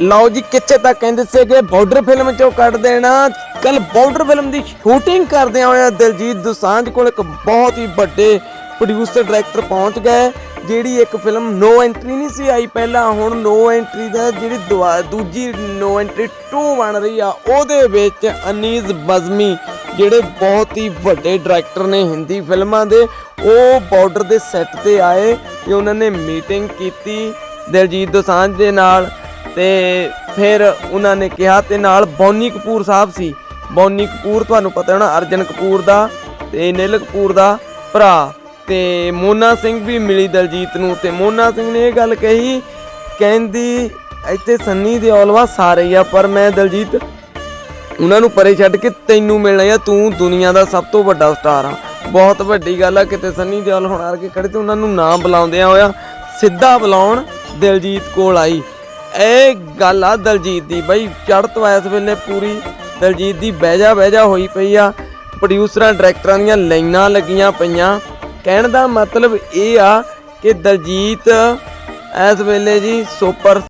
ਲਓ ਜੀ, ਕਿੱਥੇ ਤੱਕ ਕਹਿੰਦੇ ਸੀਗੇ ਬਾਰਡਰ ਫਿਲਮ ਚੋਂ ਕੱਢ ਦੇਣਾ। ਕੱਲ ਬਾਰਡਰ ਫਿਲਮ ਦੀ ਸ਼ੂਟਿੰਗ ਕਰਦਿਆਂ ਹੋਇਆ ਦਿਲਜੀਤ ਦੋਸਾਂਝ ਕੋਲ ਇੱਕ ਬਹੁਤ ਹੀ ਵੱਡੇ ਪ੍ਰੋਡਿਊਸਰ ਡਾਇਰੈਕਟਰ ਪਹੁੰਚ ਗਏ, ਜਿਹੜੀ ਇੱਕ ਫਿਲਮ ਨੋ ਐਂਟਰੀ ਨਹੀਂ ਸੀ ਆਈ ਪਹਿਲਾਂ, ਹੁਣ ਨੋ ਐਂਟਰੀ ਦਾ ਜਿਹੜੀ ਦੁਆ- ਦੂਜੀ ਨੋ ਐਂਟਰੀ 2 ਬਣ ਰਹੀ ਆ, ਉਹਦੇ ਵਿੱਚ ਅਨੀਜ਼ ਬਜ਼ਮੀ, ਜਿਹੜੇ ਬਹੁਤ ਹੀ ਵੱਡੇ ਡਾਇਰੈਕਟਰ ਨੇ ਹਿੰਦੀ ਫਿਲਮਾਂ ਦੇ, ਉਹ ਬਾਰਡਰ ਦੇ ਸੈੱਟ ਤੇ ਆਏ ਤੇ ਉਹਨਾਂ ਨੇ ਮੀਟਿੰਗ ਕੀਤੀ ਦਿਲਜੀਤ ਦੋਸਾਂਝ ਦੇ ਨਾਲ। ਤੇ ਫਿਰ ਉਹਨਾਂ ਨੇ ਕਿਹਾ ਤੇ ਨਾਲ ਬੌਨੀ ਕਪੂਰ ਸਾਹਿਬ ਸੀ। ਬੌਨੀ ਕਪੂਰ ਤੁਹਾਨੂੰ ਪਤਾ ਹੋਣਾ, ਅਰਜਨ ਕਪੂਰ ਦਾ ਤੇ ਨੀਲ ਕਪੂਰ ਦਾ ਭਰਾ। ਤੇ ਮੋਨਾ ਸਿੰਘ ਵੀ ਮਿਲੀ ਦਲਜੀਤ ਨੂੰ ਤੇ ਮੋਨਾ ਸਿੰਘ ਨੇ ਇਹ ਗੱਲ ਕਹੀ, ਕਹਿੰਦੀ, ਇੱਥੇ ਸੰਨੀ ਦੇ ਔਲਵਾ ਸਾਰੇ ਆ, ਪਰ ਮੈਂ ਦਲਜੀਤ, ਉਹਨਾਂ ਨੂੰ ਪਰੇ ਛੱਡ ਕੇ ਤੈਨੂੰ ਮਿਲਣਾ ਆ, ਤੂੰ ਦੁਨੀਆ ਦਾ ਸਭ ਤੋਂ ਵੱਡਾ ਸਟਾਰ ਆ। ਬਹੁਤ ਵੱਡੀ ਗੱਲ ਆ, ਕਿਤੇ ਸੰਨੀ ਦਿਓਲ ਹੁਣ ਆ ਕੇ ਖੜੇ ਤੇ ਉਹਨਾਂ ਨੂੰ ਨਾ ਬੁਲਾਉਂਦਿਆਂ ਹੋਇਆ ਸਿੱਧਾ ਬੁਲਾਉਣ ਦਿਲਜੀਤ ਕੋਲ ਆਈ। ਇਹ ਗੱਲ ਆ ਦਲਜੀਤ ਦੀ ਬਈ ਚੜ੍ਹਤ ਵਾ ਇਸ ਵੇਲੇ ਪੂਰੀ ਦਲਜੀਤ ਦੀ ਬਹਿਜਾ ਬਹਿਜਾ ਹੋਈ ਪਈ ਆ। ਪ੍ਰੋਡਿਊਸਰਾਂ ਡਾਇਰੈਕਟਰਾਂ ਦੀਆਂ ਲਾਈਨਾਂ ਲੱਗੀਆਂ ਪਈਆਂ। ਕਹਿਣ ਦਾ ਮਤਲਬ ਇਹ ਆ ਕਿ ਦਲਜੀਤ ਇਸ ਵੇਲੇ ਜੀ ਸੁਪਰ